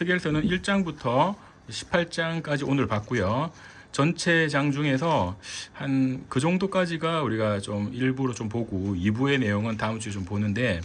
에스겔서는 1장부터 18장까지 오늘 봤고요. 전체 장 중에서 한 그 정도까지가 우리가 좀 일부러 좀 보고 2부의 내용은 다음 주에 좀 보는데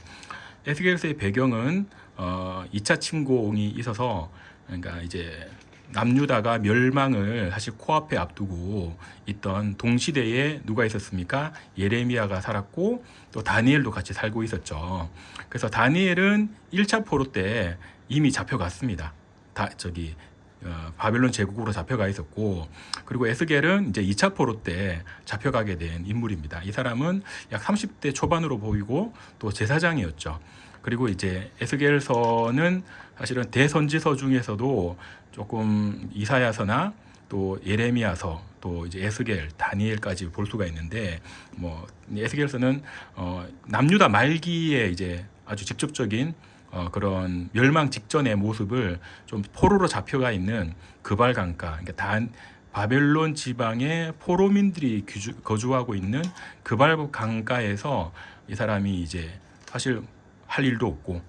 에스겔서의 배경은 어 2차 침공이 있어서 그러니까 이제 남유다가 멸망을 사실 코앞에 앞두고 있던 동시대에 누가 있었습니까? 예레미야가 살았고 또 다니엘도 같이 살고 있었죠. 그래서 다니엘은 1차 포로 때 이미 잡혀갔습니다. 다 저기 어, 바벨론 제국으로 잡혀가 있었고 그리고 에스겔은 이제 2차 포로 때 잡혀가게 된 인물입니다. 이 사람은 약 30대 초반으로 보이고 또 제사장이었죠. 그리고 이제 에스겔서는 사실은 대선지서 중에서도 조금 이사야서나 또 예레미야서 또 이제 에스겔, 다니엘까지 볼 수가 있는데 뭐 에스겔서는 어 남유다 말기에 이제 아주 직접적인 어 그런 멸망 직전의 모습을 좀 포로로 잡혀가 있는 그발 강가. 그러니까 단 바벨론 지방의 포로민들이居住, 거주하고 있는 그발 강가에서 이 사람이 이제 사실 할 일도 없고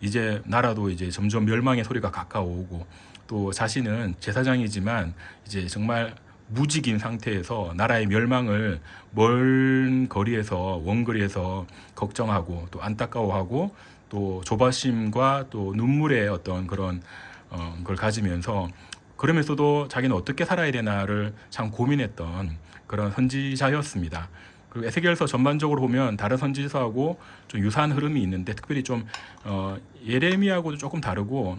이제 나라도 이제 점점 멸망의 소리가 가까워오고 또 자신은 제사장이지만 이제 정말 무직인 상태에서 나라의 멸망을 먼 거리에서 원거리에서 걱정하고 또 안타까워하고 또 조바심과 또 눈물의 어떤 그런 어, 걸 가지면서 그러면서도 자기는 어떻게 살아야 되나를 참 고민했던 그런 선지자였습니다. 그리고 에세겔서 전반적으로 보면 다른 선지서하고 좀 유사한 흐름이 있는데 특별히 좀 어, 예레미야하고도 조금 다르고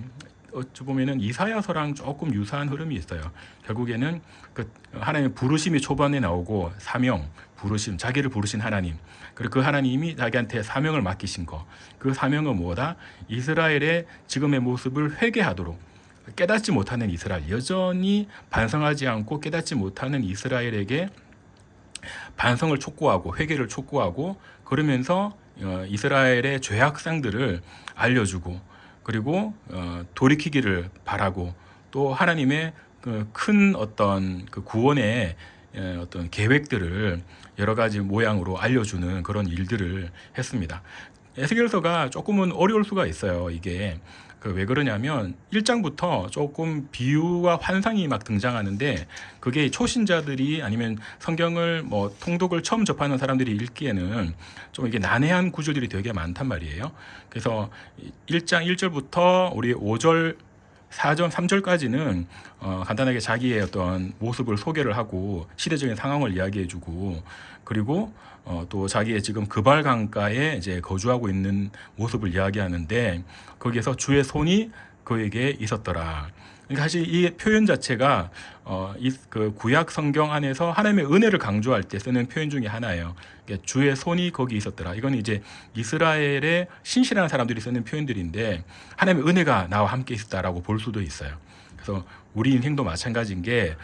어찌 보면은 이사야서랑 조금 유사한 흐름이 있어요. 결국에는 그 하나님의 부르심이 초반에 나오고 사명, 부르심, 자기를 부르신 하나님. 그리고 그 하나님이 자기한테 사명을 맡기신 거. 그 사명은 뭐다? 이스라엘의 지금의 모습을 회개하도록 깨닫지 못하는 이스라엘, 여전히 반성하지 않고 깨닫지 못하는 이스라엘에게 반성을 촉구하고 회개를 촉구하고 그러면서 어, 이스라엘의 죄악상들을 알려주고 그리고 어, 돌이키기를 바라고 또 하나님의 그큰 어떤 그 구원의 예, 어떤 계획들을 여러 가지 모양으로 알려주는 그런 일들을 했습니다. 에스겔서가 조금은 어려울 수가 있어요. 이게 그 왜 그러냐면 1장부터 조금 비유와 환상이 막 등장하는데 그게 초신자들이 아니면 성경을 뭐 통독을 처음 접하는 사람들이 읽기에는 좀 이게 난해한 구조들이 되게 많단 말이에요. 그래서 1장 1절부터 우리 5절 4점 3절까지는 어, 간단하게 자기의 어떤 모습을 소개를 하고 시대적인 상황을 이야기해 주고 그리고 어, 또 자기의 지금 그발 강가에 이제 거주하고 있는 모습을 이야기하는데 거기에서 주의 손이 그에게 있었더라. 그러니까 사실 이 표현 자체가 어, 이, 그 구약 성경 안에서 하나님의 은혜를 강조할 때 쓰는 표현 중에 하나예요. 그러니까 주의 손이 거기 있었더라. 이건 이제 이스라엘의 신실한 사람들이 쓰는 표현들인데 하나님의 은혜가 나와 함께 있었다라고 볼 수도 있어요. 그래서 우리 인생도 마찬가지인 게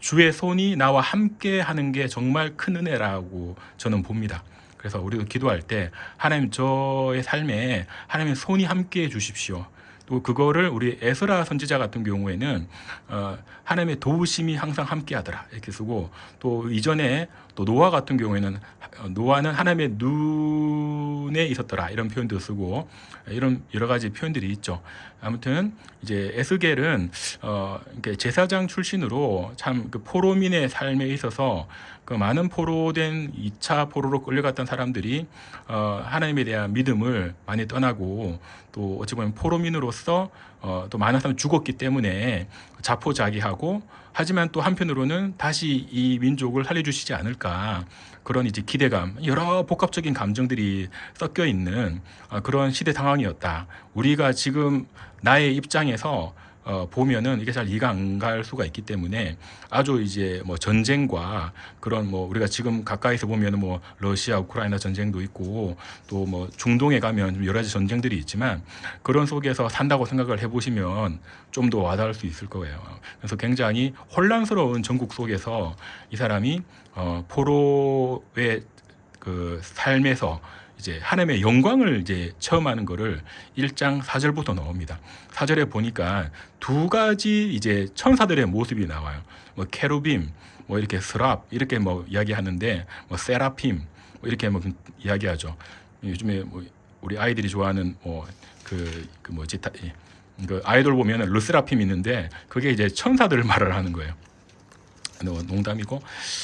주의 손이 나와 함께 하는 게 정말 큰 은혜라고 저는 봅니다. 그래서 우리도 기도할 때 하나님 저의 삶에 하나님의 손이 함께 해 주십시오. 또 그거를 우리 에스라 선지자 같은 경우에는 어, 하나님의 도우심이 항상 함께하더라 이렇게 쓰고 또 이전에 또 노아 같은 경우에는 어, 노아는 하나님의 눈에 있었더라 이런 표현도 쓰고 이런 여러 가지 표현들이 있죠. 아무튼 이제 에스겔은 어, 제사장 출신으로 참 그 포로민의 삶에 있어서 그 많은 포로 된 2차 포로로 끌려갔던 사람들이 어, 하나님에 대한 믿음을 많이 떠나고 또 어찌 보면 포로민으로서 어, 또 많은 사람이 죽었기 때문에 자포자기하고 하지만 또 한편으로는 다시 이 민족을 살려주시지 않을까 그런 이제 기대감 여러 복합적인 감정들이 섞여 있는 어, 그런 시대 상황이었다. 우리가 지금 나의 입장에서 어, 보면은 이게 잘 이해가 안 갈 수가 있기 때문에 아주 이제 뭐 전쟁과 그런 뭐 우리가 지금 가까이서 보면은 뭐 러시아 우크라이나 전쟁도 있고 또 뭐 중동에 가면 좀 여러 가지 전쟁들이 있지만 그런 속에서 산다고 생각을 해보시면 좀 더 와닿을 수 있을 거예요. 그래서 굉장히 혼란스러운 전국 속에서 이 사람이 어, 포로의 그 삶에서 이제 하나님의 영광을 이제 체험하는 거를 1장 4절부터 나옵니다. 4절에 보니까 두 가지 이제 천사들의 모습이 나와요. 뭐 케루빔, 뭐 이렇게 스랍 이렇게 뭐 이야기하는데 뭐 세라핌 뭐 이렇게 뭐 이야기하죠. 요즘에 뭐 우리 아이들이 좋아하는 뭐그 그 뭐지 다, 예, 그 아이돌 보면은 르세라핌 있는데 그게 이제 천사들을 말을 하는 거예요. 뭐 농담이고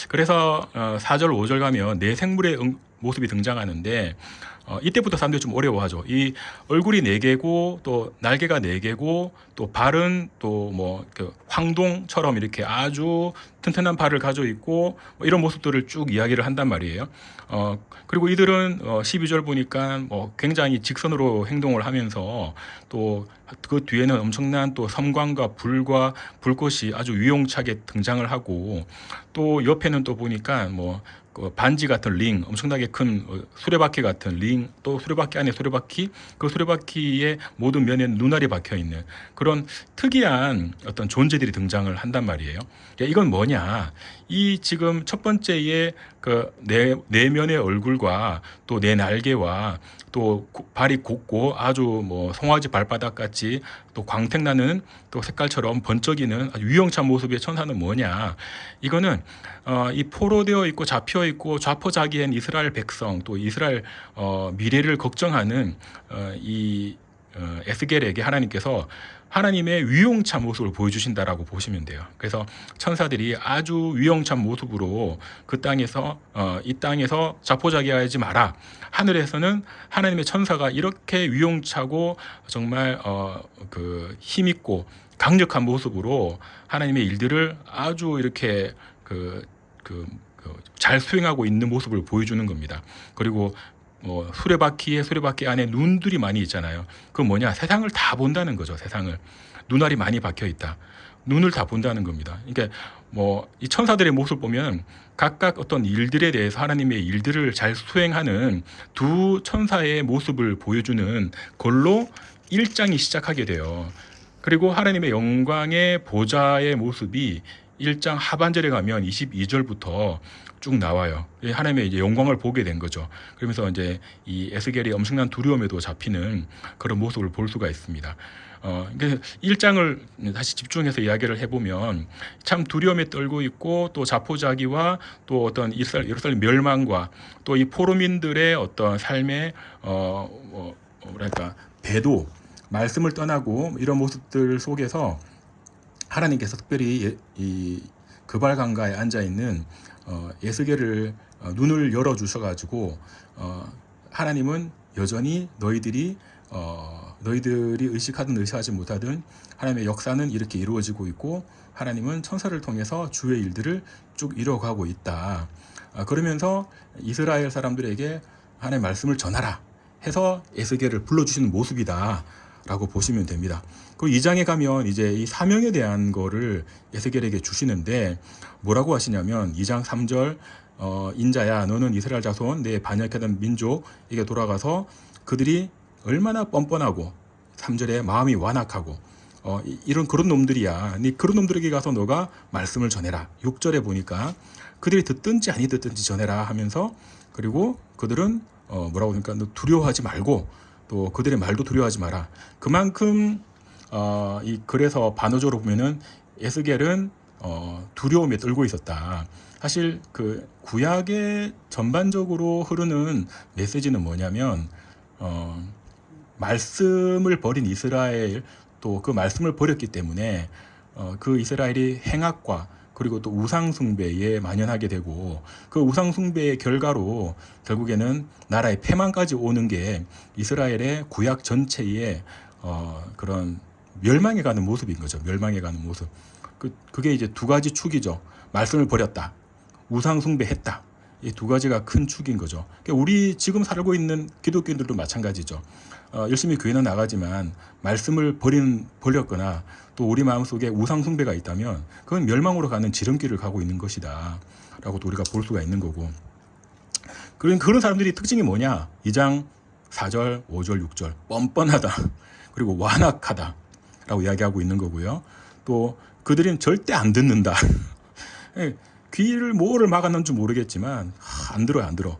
그래서 어, 4절 5절 가면 내 생물의 응- 모습이 등장하는데 어, 이때부터 사람들이 좀 어려워하죠. 이 얼굴이 네 개고 또 날개가 네 개고 또 발은 또 뭐 그 황동처럼 이렇게 아주 튼튼한 발을 가지고 있고 뭐 이런 모습들을 쭉 이야기를 한단 말이에요. 어 그리고 이들은 어 12절 보니까 뭐 굉장히 직선으로 행동을 하면서 또 그 뒤에는 엄청난 또 섬광과 불과 불꽃이 아주 유용차게 등장을 하고 또 옆에는 또 보니까 뭐그 반지 같은 링, 엄청나게 큰 어, 수레바퀴 같은 링, 또 수레바퀴 안에 수레바퀴, 그 수레바퀴의 모든 면에 눈알이 박혀 있는 그런 특이한 어떤 존재들이 등장을 한단 말이에요. 그러니까 이건 뭐냐? 이 지금 첫 번째의 그네 내면의 얼굴과 또 내 날개와 또 고- 발이 곱고 아주 뭐 송아지 발바닥 같이 또 광택나는 또 색깔처럼 번쩍이는 아주 유영찬 모습의 천사는 뭐냐? 이거는 어, 이 포로되어 있고 잡혀 있고 좌포자기한 이스라엘 백성 또 이스라엘 어, 미래를 걱정하는 어, 이 어, 에스겔에게 하나님께서 하나님의 위용찬 모습을 보여주신다라고 보시면 돼요. 그래서 천사들이 아주 위용찬 모습으로 그 땅에서 어, 이 땅에서 자포자기하지 마라. 하늘에서는 하나님의 천사가 이렇게 위용차고 정말 어, 그 힘 있고 강력한 모습으로 하나님의 일들을 아주 이렇게 그, 그, 그, 잘 수행하고 있는 모습을 보여주는 겁니다. 그리고 뭐 수레바퀴에 수레바퀴 안에 눈들이 많이 있잖아요. 그 뭐냐 세상을 다 본다는 거죠. 세상을 눈알이 많이 박혀 있다. 눈을 다 본다는 겁니다. 그러니까 뭐 이 천사들의 모습 보면 각각 어떤 일들에 대해서 하나님의 일들을 잘 수행하는 두 천사의 모습을 보여주는 걸로 일장이 시작하게 돼요. 그리고 하나님의 영광의 보좌의 모습이 1장 하반절에 가면 22절부터 쭉 나와요. 이 하나님의 이제 영광을 보게 된 거죠. 그러면서 이제 이 에스겔이 엄청난 두려움에도 잡히는 그런 모습을 볼 수가 있습니다. 어, 그러니까 1장을 다시 집중해서 이야기를 해보면 참 두려움에 떨고 있고 또 자포자기와 또 어떤 이스라엘, 예루살렘 멸망과 또 이 포로민들의 어떤 삶의 어, 뭐, 뭐랄까 배도 말씀을 떠나고 이런 모습들 속에서 하나님께서 특별히 예- 이 그발 강가에 앉아 있는 어, 예스겔을 어, 눈을 열어 주셔 가지고 어, 하나님은 여전히 너희들이 어, 너희들이 의식하든 의식하지 못하든 하나님의 역사는 이렇게 이루어지고 있고 하나님은 천사를 통해서 주의 일들을 쭉 이뤄가고 있다. 아, 그러면서 이스라엘 사람들에게 하나님의 말씀을 전하라 해서 에스겔을 불러주시는 모습이다. 라고 보시면 됩니다. 그 2장에 가면 이제 이 사명에 대한 거를 에스겔에게 주시는데 뭐라고 하시냐면 2장 3절 어, 인자야 너는 이스라엘 자손 내 반역하던 민족에게 돌아가서 그들이 얼마나 뻔뻔하고 3절에 마음이 완악하고 어, 이- 이런 그런 놈들이야. 네 그런 놈들에게 가서 너가 말씀을 전해라. 6절에 보니까 그들이 듣든지 아니 듣든지 전해라 하면서 그리고 그들은 어, 뭐라고 하니까 너 두려워하지 말고 또 그들의 말도 두려워하지 마라. 그만큼 어, 이 글에서 반어조로 보면은 에스겔은 어, 두려움에 떨고 있었다. 사실 그 구약의 전반적으로 흐르는 메시지는 뭐냐면 어, 말씀을 버린 이스라엘 또 그 말씀을 버렸기 때문에 어, 그 이스라엘이 행악과 그리고 또 우상 숭배에 만연하게 되고 그 우상 숭배의 결과로 결국에는 나라의 패망까지 오는 게 이스라엘의 구약 전체의 어, 그런 멸망해 가는 모습인 거죠. 멸망해 가는 모습. 그 그게 이제 두 가지 축이죠. 말씀을 버렸다. 우상 숭배했다. 이 두 가지가 큰 축인 거죠. 그러니까 우리 지금 살고 있는 기독교인들도 마찬가지죠. 어, 열심히 교회는 나가지만 말씀을 버린 버렸거나 또 우리 마음 속에 우상 숭배가 있다면 그건 멸망으로 가는 지름길을 가고 있는 것이다라고 도 우리가 볼 수가 있는 거고. 그런 그런 사람들이 특징이 뭐냐? 2장 4절, 5절, 6절 뻔뻔하다. 그리고 완악하다라고 이야기하고 있는 거고요. 또 그들은 절대 안 듣는다. 예, 귀를 뭐를 막았는지 모르겠지만 하, 안 들어요, 안 들어.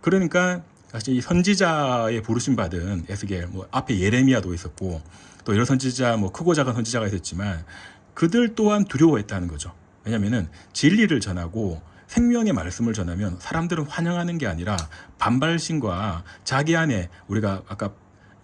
그러니까 사실 이 선지자의 부르심 받은 에스겔, 뭐 앞에 예레미야도 있었고 또 여러 선지자, 뭐 크고 작은 선지자가 있었지만 그들 또한 두려워했다는 거죠. 왜냐하면은 진리를 전하고 생명의 말씀을 전하면 사람들은 환영하는 게 아니라 반발심과 자기 안에 우리가 아까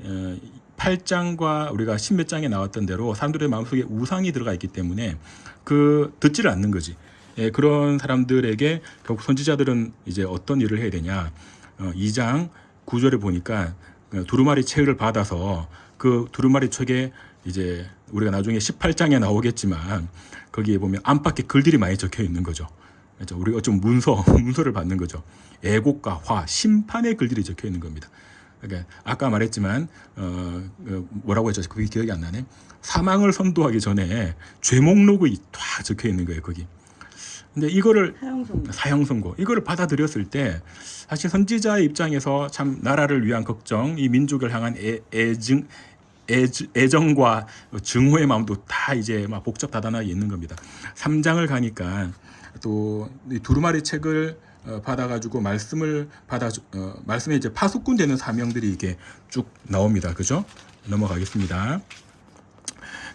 어, 8장과 우리가 10몇 장에 나왔던 대로 사람들의 마음속에 우상이 들어가 있기 때문에 그 듣지를 않는 거지. 예, 그런 사람들에게 결국 선지자들은 이제 어떤 일을 해야 되냐. 어, 2장 9절에 보니까 그 두루마리 책을 받아서 그 두루마리 책에 이제 우리가 나중에 18장에 나오겠지만 거기에 보면 안팎에 글들이 많이 적혀 있는 거죠. 그렇죠? 우리가 좀 문서 문서를 받는 거죠. 애곡과 화, 심판의 글들이 적혀 있는 겁니다. 그러니까 아까 말했지만 어, 어, 뭐라고 했죠? 그게 기억이 안 나네. 사망을 선도하기 전에 죄목록이 쫙 적혀 있는 거예요. 거기. 근데 이거를 사형선 사형 선고 이거를 받아들였을 때 사실 선지자의 입장에서 참 나라를 위한 걱정, 이 민족을 향한 애, 애증 애정과 증오의 마음도 다 이제 막 복잡다단하게 있는 겁니다. 3장을 가니까 또이 두루마리 책을 어, 받아가지고 말씀을 받아 어, 말씀에 이제 파수꾼 되는 사명들이 이게 쭉 나옵니다. 그죠? 넘어가겠습니다.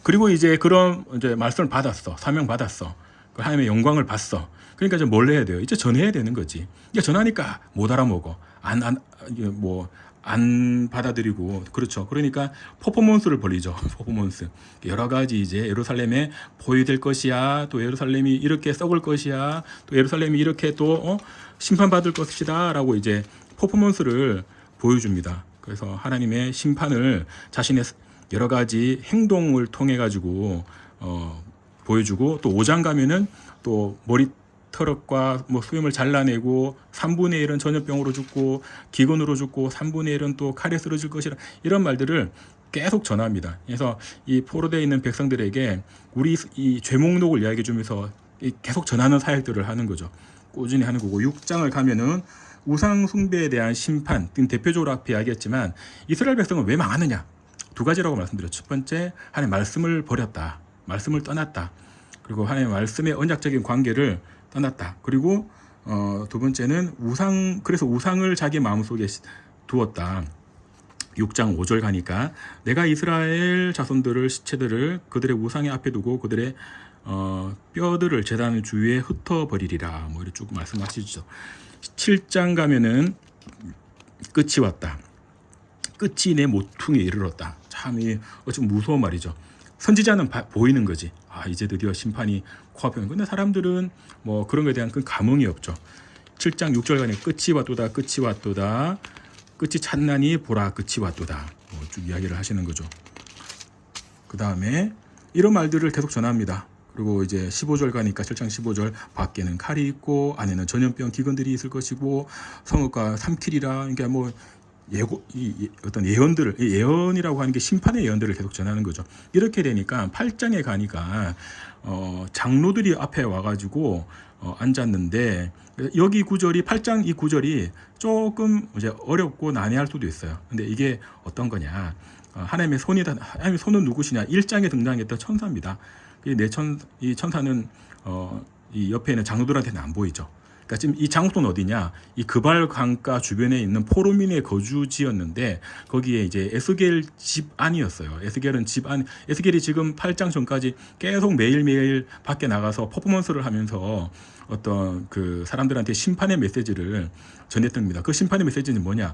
그리고 이제 그런 이제 말씀을 받았어. 사명 받았어. 그 하나님의 영광을 봤어. 그러니까 이제 뭘 해야 돼요? 이제 전해야 되는 거지. 이제 전하니까 못 알아먹어. 안, 안, 이게 뭐, 안 받아들이고. 그렇죠. 그러니까 퍼포먼스를 벌리죠. 퍼포먼스. 여러 가지 이제 예루살렘에 보유될 것이야. 또 예루살렘이 이렇게 썩을 것이야. 또 예루살렘이 이렇게 또, 어? 심판받을 것이다. 라고 이제 퍼포먼스를 보여줍니다. 그래서 하나님의 심판을 자신의 여러 가지 행동을 통해 가지고 어, 보여주고 또 5장 가면은 또 머리 털럭과 뭐 수염을 잘라내고 3분의 1은 전염병으로 죽고 기근으로 죽고 3분의 1은 또 칼에 쓰러질 것이라 이런 말들을 계속 전합니다. 그래서 이 포로되어 있는 백성들에게 우리 이 죄목록을 이야기해 주면서 이 계속 전하는 사역들을 하는 거죠. 꾸준히 하는 거고 6장을 가면은 우상 숭배에 대한 심판, 지금 대표적으로 앞에 이야기했지만 이스라엘 백성은 왜 망하느냐? 두 가지라고 말씀드렸죠. 첫 번째, 하나님 말씀을 버렸다. 말씀을 떠났다. 그리고 하나님 말씀의 언약적인 관계를 떠났다. 그리고 어, 두 번째는 우상 그래서 우상을 자기 마음속에 시- 두었다. 6장 5절 가니까 내가 이스라엘 자손들을 시체들을 그들의 우상의 앞에 두고 그들의 어, 뼈들을 제단 주위에 흩어버리리라 뭐 이렇게 쭉 말씀하시죠. 7장 가면은 끝이 왔다. 끝이 내 모퉁이에 이르렀다. 참이 어좀 무서운 말이죠. 선지자는 바- 보이는 거지. 아 이제 드디어 심판이 코앞에 오는. 근데 사람들은 뭐 그런 것에 대한 그 감흥이 없죠. 7장 6절 간에 끝이 왔도다. 끝이 왔도다. 끝이 찬나니 보라 끝이 왔도다. 뭐 쭉 이야기를 하시는 거죠. 그 다음에 이런 말들을 계속 전합니다. 그리고 이제 15절 가니까 7장 15절 밖에는 칼이 있고 안에는 전염병 기근들이 있을 것이고 성읍과 삼킬이라 그러니까 뭐 예고 이, 이 어떤 예언들을 이 예언이라고 하는 게 심판의 예언들을 계속 전하는 거죠. 이렇게 되니까 8장에 가니까 어 장로들이 앞에 와 가지고 어 앉았는데 여기 구절이 8장 이 구절이 조금 이제 어렵고 난해할 수도 있어요. 근데 이게 어떤 거냐? 어, 하나님의 손이다. 하나님의 손은 누구시냐? 1장에 등장했던 천사입니다. 이 내천 이 천사는 어, 이 옆에 있는 장로들한테는 안 보이죠. 그러니까 지금 이 장소는 어디냐? 이 그발 강가 주변에 있는 포로민의 거주지였는데 거기에 이제 에스겔 집 안이었어요. 에스겔은 집 안, 에스겔이 지금 8장 전까지 계속 매일매일 밖에 나가서 퍼포먼스를 하면서 어떤 그 사람들한테 심판의 메시지를 전했던 겁니다. 그 심판의 메시지는 뭐냐?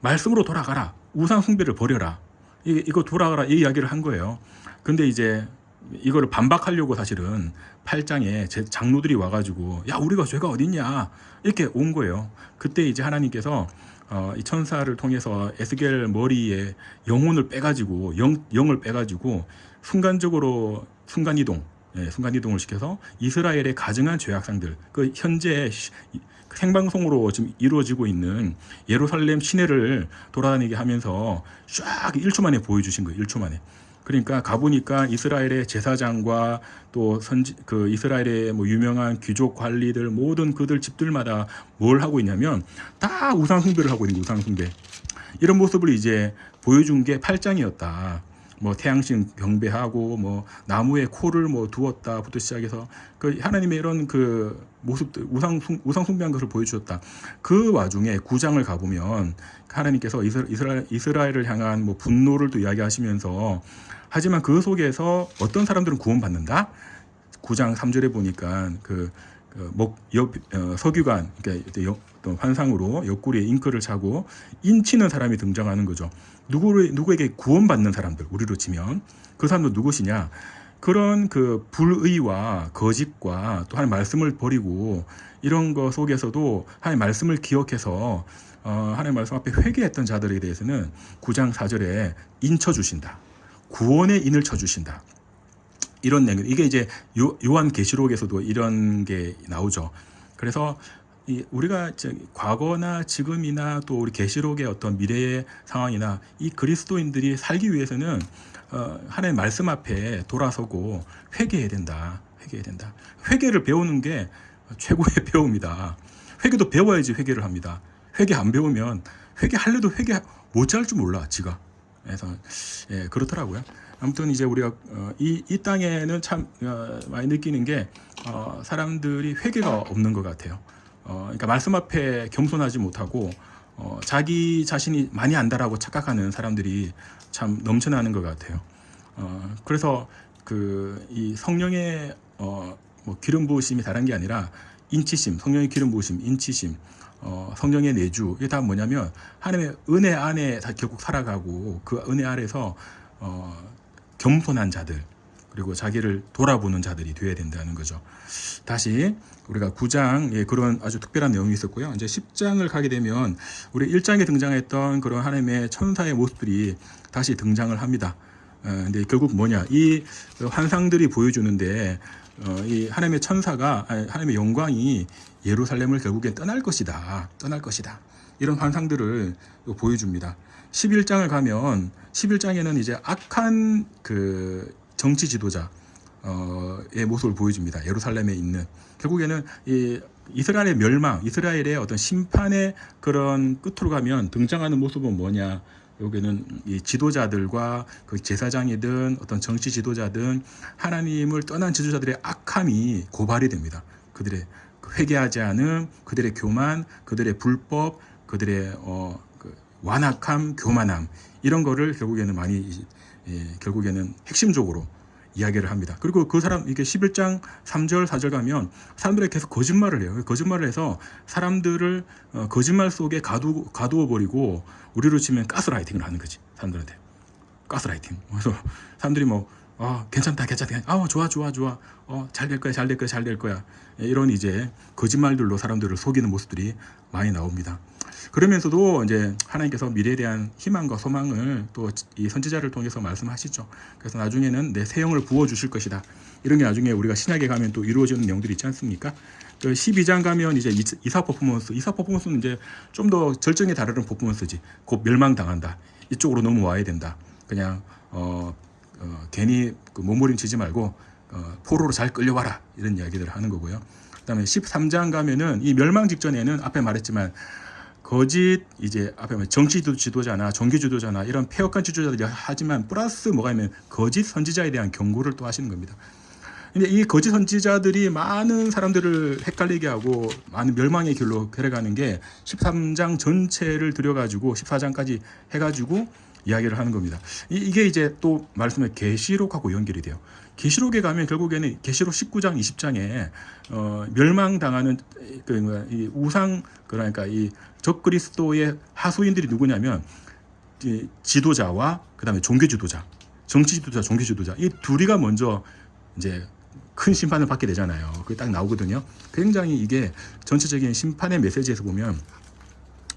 말씀으로 돌아가라. 우상 숭배를 버려라. 이, 이거 돌아가라. 이 이야기를 한 거예요. 근데 이제 이거를 반박하려고 사실은 8장에 제 장로들이 와가지고 야 우리가 죄가 어딨냐 이렇게 온 거예요. 그때 이제 하나님께서 어, 이 천사를 통해서 에스겔 머리에 영혼을 빼가지고 영, 영을 빼가지고 순간적으로 순간 이동 예, 순간 이동을 시켜서 이스라엘의 가증한 죄악상들 그 현재 시- 이- 생방송으로 지금 이루어지고 있는 예루살렘 시내를 돌아다니게 하면서 쫙 1초 만에 보여주신 거예요. 1초 만에. 그러니까 가보니까 이스라엘의 제사장과 또 선지 그 이스라엘의 뭐 유명한 귀족 관리들 모든 그들 집들마다 뭘 하고 있냐면 다 우상 숭배를 하고 있는 우상 숭배. 이런 모습을 이제 보여준 게 8장이었다. 뭐 태양신 경배하고 뭐 나무에 코를 뭐 두었다부터 시작해서 그 하나님의 이런 그 모습들 우상 숭, 우상 숭배한 것을 보여주셨다. 그 와중에 구장을 가보면 하나님께서 이스라- 이스라엘 이스라엘을 향한 뭐 분노를 또 이야기하시면서 하지만 그 속에서 어떤 사람들은 구원받는다. 9장 3절에 보니까 그그 목, 옆, 어, 석유관, 그러니까 역- 어떤 환상으로 옆구리에 잉크를 차고 인치는 사람이 등장하는 거죠. 누구를, 누구에게 구원받는 사람들, 우리로 치면 그 사람도 누구시냐? 그런 그 불의와 거짓과 또 하나님 말씀을 버리고 이런 거 속에서도 하나님 말씀을 기억해서 어, 하나님 말씀 앞에 회개했던 자들에 대해서는 9장 4절에 인쳐 주신다. 구원의 인을 쳐 주신다. 이런 내용 이게 이제 요, 요한 계시록에서도 이런 게 나오죠. 그래서 이 우리가 과거나 지금이나 또 우리 계시록의 어떤 미래의 상황이나 이 그리스도인들이 살기 위해서는 어, 하나님의 말씀 앞에 돌아서고 회개해야 된다. 회개해야 된다. 회개를 배우는 게 최고의 배움이다. 회개도 배워야지 회개를 합니다. 회개 안 배우면 회개할래도 회개 못할 줄 몰라 지가. 그래서 예, 그렇더라고요. 아무튼 이제 우리가 어, 이, 이 땅에는 참 어, 많이 느끼는 게 어, 사람들이 회개가 없는 것 같아요. 어, 그러니까 말씀 앞에 겸손하지 못하고 어, 자기 자신이 많이 안다라고 착각하는 사람들이 참 넘쳐나는 것 같아요. 어, 그래서 그 이 성령의 어, 뭐 기름 부으심이 다른 게 아니라 인치심, 성령의 기름 부으심, 인치심, 어, 성령의 내주 이게 다 뭐냐면 하나님의 은혜 안에 다 결국 살아가고 그 은혜 아래서 어, 겸손한 자들 그리고 자기를 돌아보는 자들이 되어야 된다는 거죠. 다시 우리가 9장에 그런 아주 특별한 내용이 있었고요. 이제 10장을 가게 되면 우리 1장에 등장했던 그런 하나님의 천사의 모습들이 다시 등장을 합니다. 어, 근데 결국 뭐냐? 이 환상들이 보여주는데 어, 이 하나님의 천사가 하나님의 영광이 예루살렘을 결국에 떠날 것이다. 떠날 것이다. 이런 환상들을 보여줍니다. 11장을 가면 11장에는 이제 악한 그 정치 지도자 어의 모습을 보여줍니다. 예루살렘에 있는 결국에는 이 이스라엘의 멸망, 이스라엘의 어떤 심판의 그런 끝으로 가면 등장하는 모습은 뭐냐? 여기는 이 지도자들과 그 제사장이든 어떤 정치 지도자든 하나님을 떠난 지도자들의 악함이 고발이 됩니다. 그들의 그 회개하지 않음, 그들의 교만, 그들의 불법, 그들의 어, 그 완악함, 교만함 이런 거를 결국에는 많이 예, 결국에는 핵심적으로 이야기를 합니다. 그리고 그 사람 이게 11장 3절 4절 가면 사람들이 계속 거짓말을 해요. 거짓말을 해서 사람들을 어, 거짓말 속에 가두 가두어 버리고 우리로 치면 가스라이팅을 하는 거지 사람들한테 가스라이팅. 그래서 사람들이 뭐 아, 괜찮다, 괜찮다, 아, 좋아, 좋아, 좋아, 어, 잘 될 거야, 잘 될 거야, 잘 될 거야. 예, 이런 이제 거짓말들로 사람들을 속이는 모습들이 많이 나옵니다. 그러면서도 이제 하나님께서 미래에 대한 희망과 소망을 또 이 선지자를 통해서 말씀하시죠. 그래서 나중에는 내새 영을 부어 주실 것이다. 이런 게 나중에 우리가 신약에 가면 또 이루어지는 내용들이 있지 않습니까? 그 12장 가면 이제 이- 이사 퍼포먼스, 이사 퍼포먼스는 이제 좀 더 절정에 다르는 퍼포먼스지. 곧 멸망당한다. 이쪽으로 넘어와야 된다. 그냥 어, 어, 괜히 그 몸부림치지 말고 어, 포로로 잘 끌려와라 이런 이야기들을 하는 거고요. 그다음에 13장 가면은 이 멸망 직전에는 앞에 말했지만 거짓 이제 앞에 말 정치 지도- 지도자나 종교 지도자나 이런 폐역한 지도자들이 하지만 플러스 뭐가 있냐면 거짓 선지자에 대한 경고를 또 하시는 겁니다. 근데 이 거짓 선지자들이 많은 사람들을 헷갈리게 하고 많은 멸망의 길로 데려가는 게 13장 전체를 들여가지고 14장까지 해가지고 이야기를 하는 겁니다. 이, 게 이제 또 말씀의 계시록하고 연결이 돼요. 계시록에 가면 결국에는 계시록 19장, 20장에 어, 멸망당하는 그 뭐야, 이 우상 그러니까 이 적그리스도의 하수인들이 누구냐면 이 지도자와 그다음에 종교 지도자, 정치 지도자, 종교 지도자 이 둘이가 먼저 이제 큰 심판을 받게 되잖아요. 그게 딱 나오거든요. 굉장히 이게 전체적인 심판의 메시지에서 보면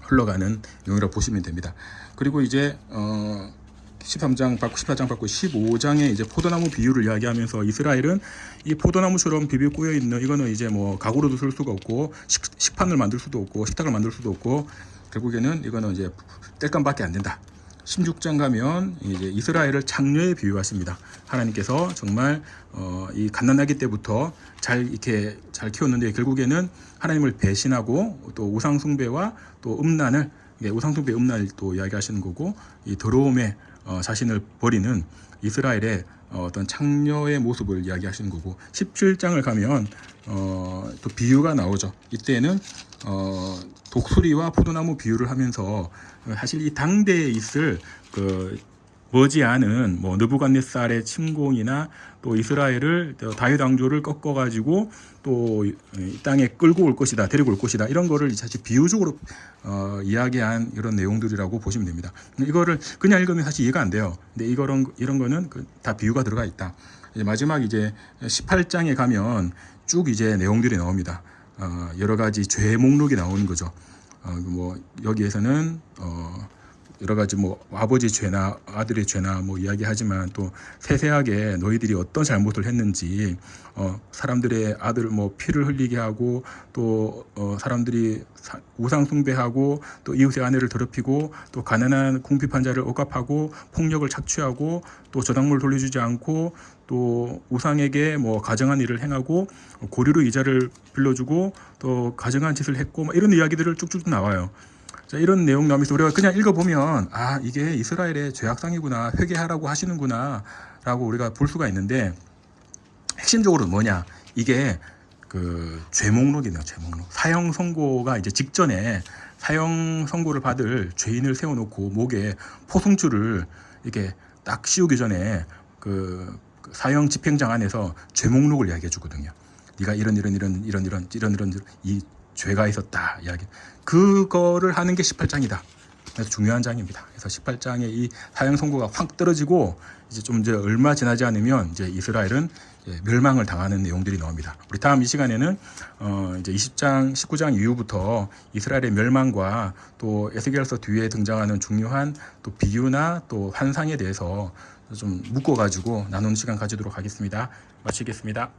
흘러가는 내용이라고 보시면 됩니다. 그리고 이제 어 13장 받고 14장 받고 15장에 이제 포도나무 비유를 이야기하면서 이스라엘은 이 포도나무처럼 비비 꼬여 있는 이거는 이제 뭐 가구로도 쓸 수가 없고 식, 식판을 만들 수도 없고 식탁을 만들 수도 없고 결국에는 이거는 이제 뗄감밖에 안 된다. 16장 가면 이제 이스라엘을 장녀에 비유하십니다. 하나님께서 정말 어, 이 갓난아기 때부터 잘 이렇게 잘 키웠는데 결국에는 하나님을 배신하고 또 우상 숭배와 또 음란을 예, 우상 숭배 음란을 또 이야기하시는 거고 이 더러움에 어, 자신을 버리는 이스라엘의 어, 어떤 창녀의 모습을 이야기하시는 거고 17장을 가면 어, 또 비유가 나오죠. 이때는 어, 독수리와 포도나무 비유를 하면서 사실 이 당대에 있을 그 머지않은 뭐 느부갓네살의 침공이나 또 이스라엘을 또 다윗 왕조를 꺾어 가지고 또 이 땅에 끌고 올 것이다 데리고 올 것이다 이런 거를 사실 비유적으로 어, 이야기한 이런 내용들이라고 보시면 됩니다. 이거를 그냥 읽으면 사실 이해가 안 돼요. 근데 이거런 이런 거는 그 다 비유가 들어가 있다. 이제 마지막 이제 18장에 가면 쭉 이제 내용들이 나옵니다. 어, 여러 가지 죄 목록이 나오는 거죠. 어, 뭐 여기에서는 어, 여러 가지 뭐 아버지 죄나 아들의 죄나 뭐 이야기하지만 또 세세하게 너희들이 어떤 잘못을 했는지 어 사람들의 아들 뭐 피를 흘리게 하고 또어 사람들이 사- 우상 숭배하고 또 이웃의 아내를 더럽히고 또 가난한 궁핍한 자를 억압하고 폭력을 착취하고 또 저당물 돌려주지 않고 또 우상에게 뭐 가정한 일을 행하고 고리로 이자를 빌려주고 또 가정한 짓을 했고 뭐 이런 이야기들을 쭉쭉 나와요. 자, 이런 내용 나오면서 우리가 그냥 읽어보면 아 이게 이스라엘의 죄악상이구나 회개하라고 하시는구나 라고 우리가 볼 수가 있는데 핵심적으로 뭐냐 이게 그 죄목록이네요 죄목록 사형 선고가 이제 직전에 사형 선고를 받을 죄인을 세워놓고 목에 포승줄을 이렇게 딱 씌우기 전에 그, 그 사형 집행장 안에서 죄목록을 이야기해 주거든요. 네가 이런 이런 이런 이런 이런 이런 이런 이 죄가 있었다 이야기. 그거를 하는 게 18장이다. 그래서 중요한 장입니다. 그래서 18장에 이 사형 선고가 확 떨어지고 이제 좀 이제 얼마 지나지 않으면 이제 이스라엘은 이제 멸망을 당하는 내용들이 나옵니다. 우리 다음 이 시간에는 어 이제 20장, 19장 이후부터 이스라엘의 멸망과 또 에스겔서 뒤에 등장하는 중요한 또 비유나 또 환상에 대해서 좀 묶어 가지고 나누는 시간 가지도록 하겠습니다. 마치겠습니다.